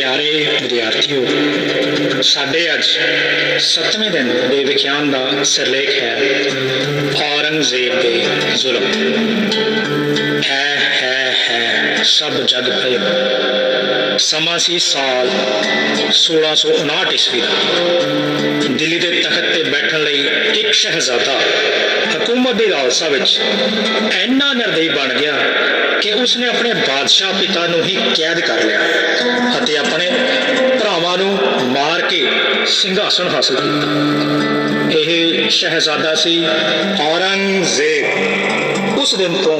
ਪਿਆਰੇ ਵਿਦਿਆਰਥੀਓ, ਸਾਡੇ ਅੱਜ 7ਵੇਂ ਦਿਨ ਦੇ ਵਿਖਿਆਨ ਦਾ ਸਿਰਲੇਖ ਹੈ ਔਰੰਗਜ਼ੇਬ ਦੇ ਜ਼ੁਲਮ। ਹੈ ਹੈ ਹੈ, ਸਭ ਜਗ ਭਇ ਸਮਾਂ ਸੀ ਸਾਲ 1659 ਈਸਵੀ ਦਾ। ਦਿੱਲੀ ਦੇ ਤਖਤ ਤੇ ਬੈਠਣ ਲਈ ਇੱਕ ਸ਼ਹਿਜ਼ਾਦਾ ਹਕੂਮਤ ਦੇ ਲਾਲਸਾ ਵਿੱਚ ਇੰਨਾ ਨਿਰਦਈ ਬਣ ਗਿਆ ਕਿ ਉਸਨੇ ਆਪਣੇ ਬਾਦਸ਼ਾਹ ਪਿਤਾ ਨੂੰ ਹੀ ਕੈਦ ਕਰ ਲਿਆ ਅਤੇ ਆਪਣੇ ਭਰਾਵਾਂ ਨੂੰ ਮਾਰ ਕੇ ਸਿੰਘਾਸਨ ਹਾਸਲ ਕੀਤਾ। ਇਹ ਸ਼ਹਿਜ਼ਾਦਾ ਸੀ ਔਰੰਗਜ਼ੇਬ। ਉਸ ਦਿਨ ਤੋਂ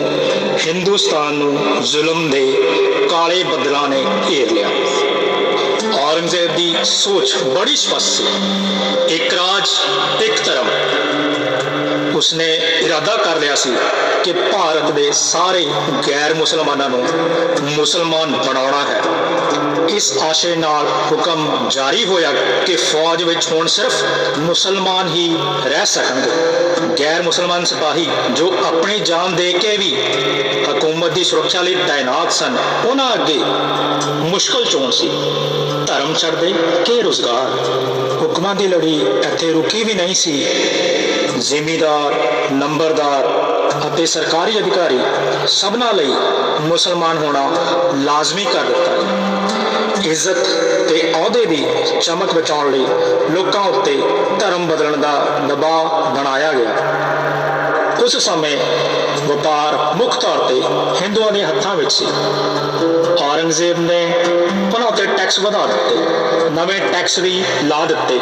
ਹਿੰਦੁਸਤਾਨ ਨੂੰ ਜ਼ੁਲਮ ਦੇ ਕਾਲੇ ਬੱਦਲਾਂ ਨੇ ਘੇਰ ਲਿਆ। ਔਰੰਗਜ਼ੇਬ ਦੀ ਸੋਚ ਬੜੀ ਸਪਸ਼ਟ ਸੀ ਇੱਕ ਰਾਜ ਉਸਨੇ ਇਰਾਦਾ ਕਰ ਲਿਆ ਸੀ ਕਿ ਭਾਰਤ ਦੇ ਸਾਰੇ ਗੈਰ ਮੁਸਲਮਾਨਾਂ ਨੂੰ ਮੁਸਲਮਾਨ ਬਣਾਉਣਾ ਹੈ। ਇਸ ਆਸ਼ੇ ਨਾਲ ਹੁਕਮ ਜਾਰੀ ਹੋਇਆ ਕਿ ਫੌਜ ਵਿੱਚ ਹੁਣ ਸਿਰਫ ਮੁਸਲਮਾਨ ਹੀ ਰਹਿ ਸਕਣਗੇ। ਗੈਰ ਮੁਸਲਮਾਨ ਸਿਪਾਹੀ ਜੋ ਆਪਣੀ ਜਾਨ ਦੇ ਕੇ ਵੀ ਹਕੂਮਤ ਦੀ ਸੁਰੱਖਿਆ ਲਈ ਤਾਇਨਾਤ ਸਨ, ਉਹਨਾਂ ਅੱਗੇ ਮੁਸ਼ਕਲ ਚੋਣ ਸੀ। ਧਰਮ ਛੱਡਦੇ ਕਿ ਰੁਜ਼ਗਾਰ? ਹੁਕਮਾਂ ਦੀ ਲੜੀ ਇੱਥੇ ਰੁਕੀ ਵੀ ਨਹੀਂ ਸੀ। ਜ਼ਿਮੀਦਾਰ, ਨੰਬਰਦਾਰ ਅਤੇ ਸਰਕਾਰੀ ਅਧਿਕਾਰੀ ਸਭਨਾਂ ਲਈ ਮੁਸਲਮਾਨ ਹੋਣਾ ਲਾਜ਼ਮੀ ਕਰ ਦਿੱਤਾ ਗਿਆ। ਇੱਜ਼ਤ ਤੇ ਅਹੁਦੇ ਦੀ ਚਮਕ ਬਚਾਉਣ ਲਈ ਲੋਕਾਂ ਉੱਤੇ ਧਰਮ ਬਦਲਣ ਦਾ ਦਬਾਅ ਬਣਾਇਆ ਗਿਆ। ਉਸ ਸਮੇਂ ਵਪਾਰ ਮੁੱਖ ਤੌਰ ਤੇ ਹਿੰਦੂਆਂ ਦੇ ਹੱਥਾਂ ਵਿੱਚ ਸੀ। ਔਰੰਗਜ਼ੇਬ ਨੇ ਉਹਨਾਂ ਉੱਤੇ ਟੈਕਸ ਵਧਾ ਦਿੱਤੇ, ਨਵੇਂ ਟੈਕਸ ਵੀ ਲਾ ਦਿੱਤੇ।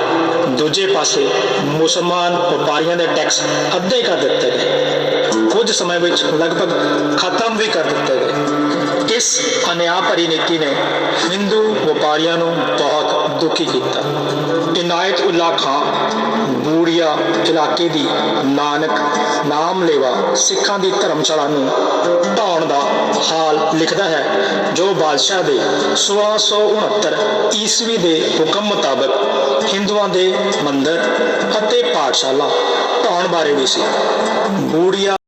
ਦੂਜੇ ਪਾਸੇ ਮੁਸਲਮਾਨ ਵਪਾਰੀਆਂ ਦੇ ਟੈਕਸ ਅੱਧੇ ਕਰ ਦਿੱਤੇ ਗਏ। ਕੁਝ ਸਮੇਂ ਵਿੱਚ ਲਗਭਗ ਖਤਮ ਵੀ ਕਰ ਦਿੱਤੇ ਗਏ। ਇਸ ਅਨਿਆਂ ਭਰੀ ਨੀਤੀ ਨੇ ਹਿੰਦੂ ਵਪਾਰੀਆਂ ਨੂੰ ਬਹੁਤ ਦੁਖੀ ਕੀਤਾ। ਇਨਾਇਤ ਉੱਲਾ ਖਾਨ ਬੂੜੀਆ ਇਲਾਕੇ ਦੀ ਨਾਨਕ ਨਾਮ ਲੇਵਾ ਸਿੱਖਾਂ ਦੀ ਧਰਮਸ਼ਾਲਾ ਨੂੰ ਢਾਉਣ ਹਾਲ ਲਿਖਦਾ ਹੈ, ਜੋ ਬਾਦਸ਼ਾਹ ਦੇ 1669 ਈਸਵੀ ਦੇ ਹੁਕਮ ਮੁਤਾਬਕ ਹਿੰਦੂਆਂ ਦੇ ਮੰਦਰ ਅਤੇ ਪਾਠਸ਼ਾਲਾ ਢਾਉਣ ਬਾਰੇ ਵੀ ਸੀ। ਬੂੜੀਆ